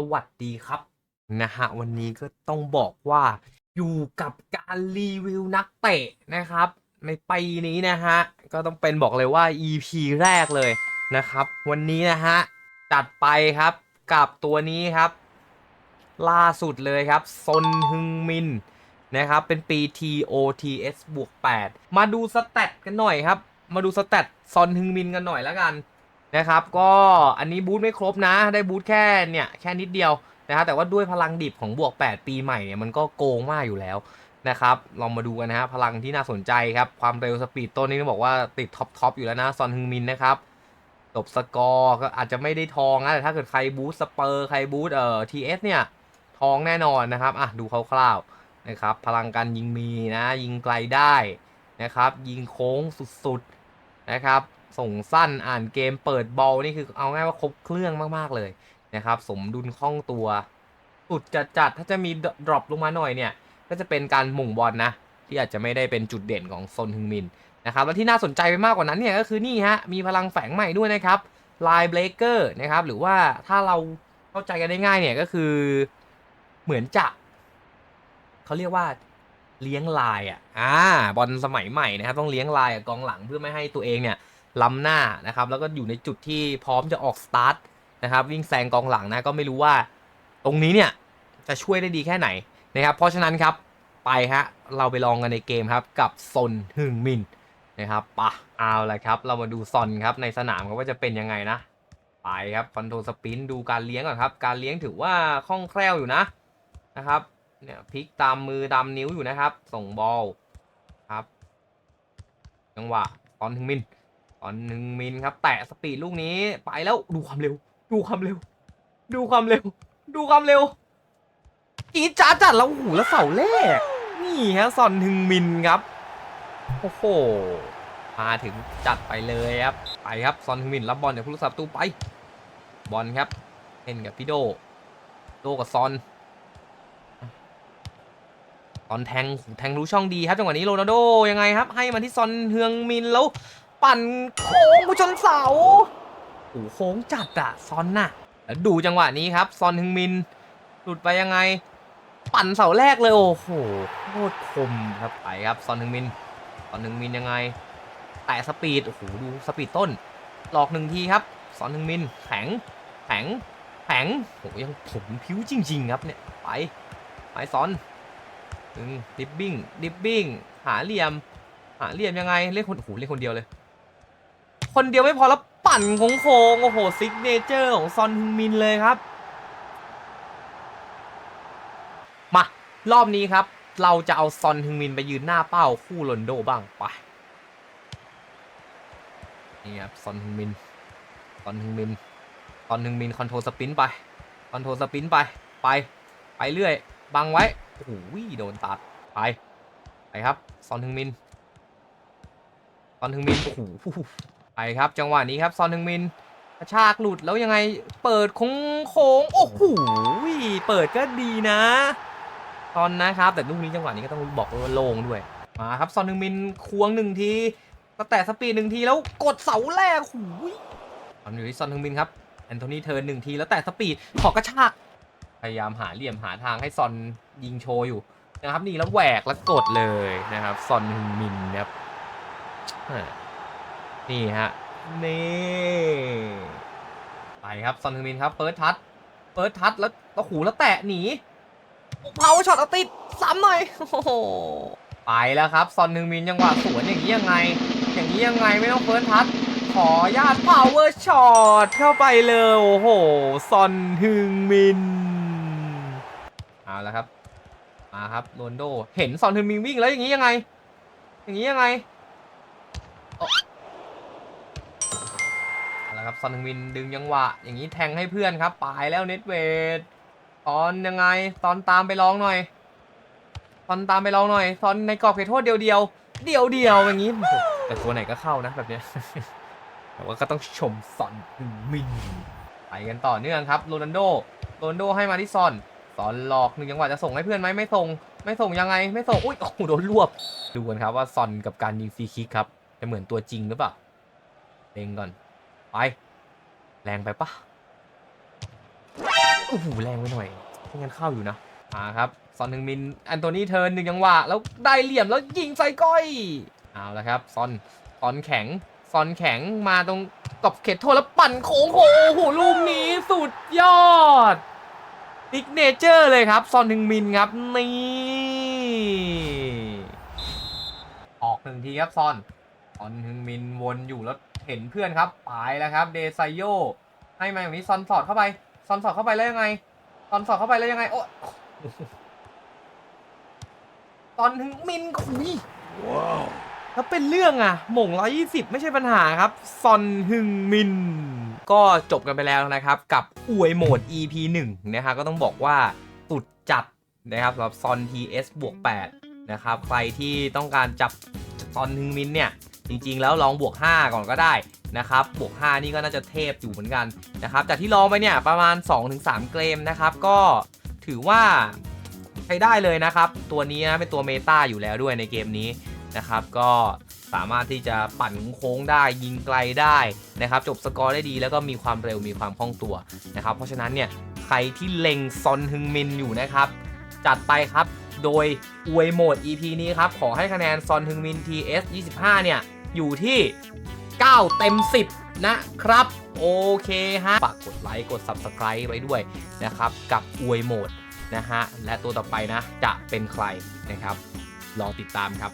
สวัสดีครับนะฮะวันนี้ก็ต้องบอกว่าอยู่กับการรีวิวนักเตะนะครับ ในปีนี้นะฮะก็ต้องเป็นบอกเลยว่า EP แรกเลยนะครับ วันนี้นะฮะจัดไปครับกับตัวนี้ครับ ล่าสุดเลยครับซนฮึงมินนะครับเป็นปี TOTS บวก8มาดูสแตทกันหน่อยครับ มาดูสแตทซอนฮึงมินกันหน่อยแล้วกัน นะครับ ก็อันนี้บูทไม่ครบนะ ได้บูทแค่เนี่ยแค่นิดเดียวนะครับแต่ว่าด้วยพลังดิบของบวก 8 ปีใหม่เนี่ยมันก็โกงมากอยู่แล้วนะครับลองมาดูกันนะฮะพลังที่น่าสนใจครับความเร็วสปีดต้นนี้ต้องบอกว่าติดท็อปทอปอยู่แล้วนะซอนฮึงมินนะครับจบสกอร์ก็อาจจะไม่ได้ทองนะแต่ถ้าเกิดใครบูทสเปอร์ใครบูทเอ่อทีเอสเนี่ยทองแน่นอนนะครับอะดูคร่าวๆนะครับพลังการยิงมีนะยิงไกลได้นะครับยิงโค้งสุดๆนะครับ ส่งสั้นอ่านเกมเปิดบอลนี่คือเอาง่ายว่าครบเครื่องมากๆเลยนะครับ สมดุลคล่องตัวสุดจัดจัดถ้าจะมีดรอปลงมาหน่อยเนี่ย ก็จะเป็นการหม่งบอลนะ ที่อาจจะไม่ได้เป็นจุดเด่นของซนฮึงมินนะครับแล้วที่น่าสนใจไปมากกว่านั้นเนี่ยก็คือนี่ฮะมีพลังแฝงใหม่ด้วยนะครับลายเบรกเกอร์นะครับ หรือว่าถ้าเราเข้าใจกันได้ง่ายเนี่ยก็คือเหมือนจะเขาเรียกว่าเลี้ยงลายอะอ่าบอลสมัยใหม่นะครับ ต้องเลี้ยงลายกองหลังเพื่อไม่ให้ตัวเองเนี่ย ล้ำหน้านะครับแล้วก็อยู่ในจุดที่พร้อมจะออกสตาร์ทนะครับวิ่งแซงกองหลังนะก็ไม่รู้ว่าตรงนี้เนี่ยจะช่วยได้ดีแค่ไหนนะครับเพราะฉะนั้นครับไปฮะเราไปลองกันในเกมครับกับซนฮึงมินนะครับปะเอาละครับ เรามาดูซอนครับในสนามครับว่าจะเป็นยังไงนะ ไปครับคอนโทรลสปินดูการเลี้ยงก่อนครับ การเลี้ยงถือว่าคล่องแคล่วอยู่นะนะครับเนี่ยพลิกตามมือตามนิ้วอยู่นะครับ ส่งบอลครับจังหวะตอนฮึงมิน อนหนึ่งมิลครับ แตะสปีดลูกนี้ไปแล้วดูความเร็ว ดูความเร็ว ดูความเร็ว ดูความเร็วกีจ้าดจัดแล้วโอ้โหแล้วเสาแรกนี่ฮะซอนฮึงมินครับโอ้โหมาถึงจัดไปเลยครับไปครับซอนฮึงมินรับบอลจากผู้รักษาประตูไป บอลครับเล่นกับพี่โดโดกับซอนตอนแทงแทงรู้ช่องดีครับจังหวะนี้โรนัลโดยังไงครับ ให้มาที่ซอนเฮืองมินแล้ว ปั่นโค้งไปชนเสาโอ้โหโค้งจัดอะซอนน่ะ แล้วดูจังหวะนี้ครับซอนฮึงมิน หลุดไปยังไง ปั่นเสาแรกเลยโอ้โหโคตรคมครับไปครับซอนฮึงมินซอนฮึงมินยังไง แตะสปีดโอ้โหดูสปีดต้น หลอกหนึ่งทีครับซอนฮึงมินแข็งแข็งแข็งโอ้โหยังผมผิวจริง ๆ ครับเนี่ยไปไปซอนดิบบิ้งดิบบิ้งหาเหลี่ยมหาเหลี่ยมยังไงเล่นคนโอ้โหเล่นคนเดียวเลย คนเดียวไม่พอแล้วปั่นโค้งโค้งโอ้โหซิกเนเจอร์ของซอนฮึงมินเลยครับ มารอบนี้ครับ เราจะเอาซอนฮึงมินไปยืนหน้าเป้าคู่โรนโดบ้างไปนี่ครับซอนฮึงมินซอนฮึงมินซอนฮึงมินคอนโทรลสปินไปคอนโทรลสปินไปไปไปเรื่อยบังไว้โอ้โหโดนตัดไปไปครับซอนฮึงมินซอนฮึงมินโอ้โห ไปครับจังหวะนี้ครับซอนฮึงมินกระชากหลุดแล้วยังไงเปิดโค้งโค้งโอ้โหเปิดก็ดีนะ ตอนนะครับ แต่ลูกนี้จังหวะนี้ก็ต้องบอกว่าโล่งด้วยมาครับซอนฮึงมินควงหนึ่งทีก็แตะสปีดหนึ่งทีแล้วกดเสาแรกหูยตอนอยู่ที่ซอนฮึงมินครับแอนโทนีเทิร์นหนึ่งทีแล้วแตะสปีดขอกระชากพยายามหาเหลี่ยมหาทางให้ซอนยิงโชว์อยู่นะครับนี่แล้วแหวกแล้วกดเลยนะครับซอนฮึงมินครับ นี่ฮะ นี่ ไปครับซอนฮึงมินครับเปิดทัชเปิดทัชแล้วโอ้โหแล้วแตะหนีเผาช็อตเอาติดซ้ำหน่อยโอ้โหไปแล้วครับซอนฮึงมินจังหวะสวนอย่างนี้ยังไง อย่างนี้ยังไงไม่ต้องเปิดทัชขอญาตพาวเวอร์ช็อตเข้าไปเลยโอ้โหซอนฮึงมินเอาละครับมาครับโรนลโด เห็นซอนฮึงมินวิ่งแล้วอย่างนี้ยังไง อย่างนี้ยังไงเอาละ ครับซอนฮึงมินดึงยังหวะ อย่างนี้แทงให้เพื่อนครับปลายแล้วเน็ตเวทตอนยังไงตอนตามไปลองหน่อยตอนตามไปลองหน่อยตอนในกรอบเขตโทษเดียวเดียวเดียวเดียวๆอย่างนี้แต่ตัวไหนก็เข้านะแบบเนี้ยแต่ว่าก็ต้องชมซอนฮึงมินไปกันต่อเนื่องครับโรนัลโดโรนัลโดให้มาที่ซอนซอนหลอกหนึ่งจังหวะจะส่งให้เพื่อนไหมไม่ส่ง ไม่ส่งยังไงไม่ส่งอุ้ยโอ้โหโดนรวบดูกันครับว่าซอนกับการยิงฟรีคิกครับจะเหมือนตัวจริงหรือเปล่าเล็งก่อน ไป แรงไปปะโอ้โหแรงไปหน่อยไม่งั้นเข้าอยู่นะอ่าครับซอนฮึงมินแอนโทนีเทิร์นหนึ่งจังหวะแล้วได้เหลี่ยมแล้วยิงใส่ก้อยเอาละครับซอนซอนแข็งซอนแข็งมาตรงกรอบเขตโทษแล้วปั่นโค้งโอ้โหลูกนี้สุดยอดดิกเนเจอร์เลยครับซอนฮึงมินครับนี่ออกหนึ่งทีครับซอน ซอนฮึงมินวนอยู่แล้วเห็นเพื่อนครับไปแล้วครับเดซายโยให้มาอย่างนี้ซอนสอดเข้าไปซอนสอดเข้าไปแล้วยังไงซอนสอดเข้าไปแล้วยังไงโอ้ซอนฮึงมินขุยแล้วเป็นเรื่องอะหม่ง 120 ไม่ใช่ปัญหาครับ ซอนฮึงมิน ก็จบกันไปแล้วนะครับ กับอวยโหมด EP 1 นะครับก็ต้องบอกว่าสุดจัดนะครับสำหรับซอน TS บวก8นะครับ ใครที่ต้องการจับซอนฮึงมินเนี่ย จริง ๆ แล้วลองบวก 5 ก่อนก็ได้นะครับ บวก 5 นี่ก็น่าจะเทพอยู่เหมือนกันนะครับ จากที่ลองไปเนี่ยประมาณ 2-3 เกมนะครับ ก็ถือว่าใช้ได้เลยนะครับ ตัวนี้นะเป็นตัวเมตาอยู่แล้วด้วยในเกมนี้นะครับ ก็สามารถที่จะปั่นโค้งได้ยิงไกลได้นะครับ จบสกอร์ได้ดีแล้วก็มีความเร็วมีความคล่องตัวนะครับ เพราะฉะนั้นเนี่ยใครที่เล็งซอนฮึงมินอยู่นะครับ จัดไปครับโดยอวยโหมด EP นี้ครับ ขอให้คะแนนซอนฮึงมิน TS 25 เนี่ย อยู่ที่ 9 เต็ม 10 นะครับ โอเคฮะ ฝากกดไลค์ กด Subscribe ไว้ด้วยนะครับ กับอวยโหมดนะฮะ และตัวต่อไปนะ จะเป็นใครนะครับ ลองติดตามครับ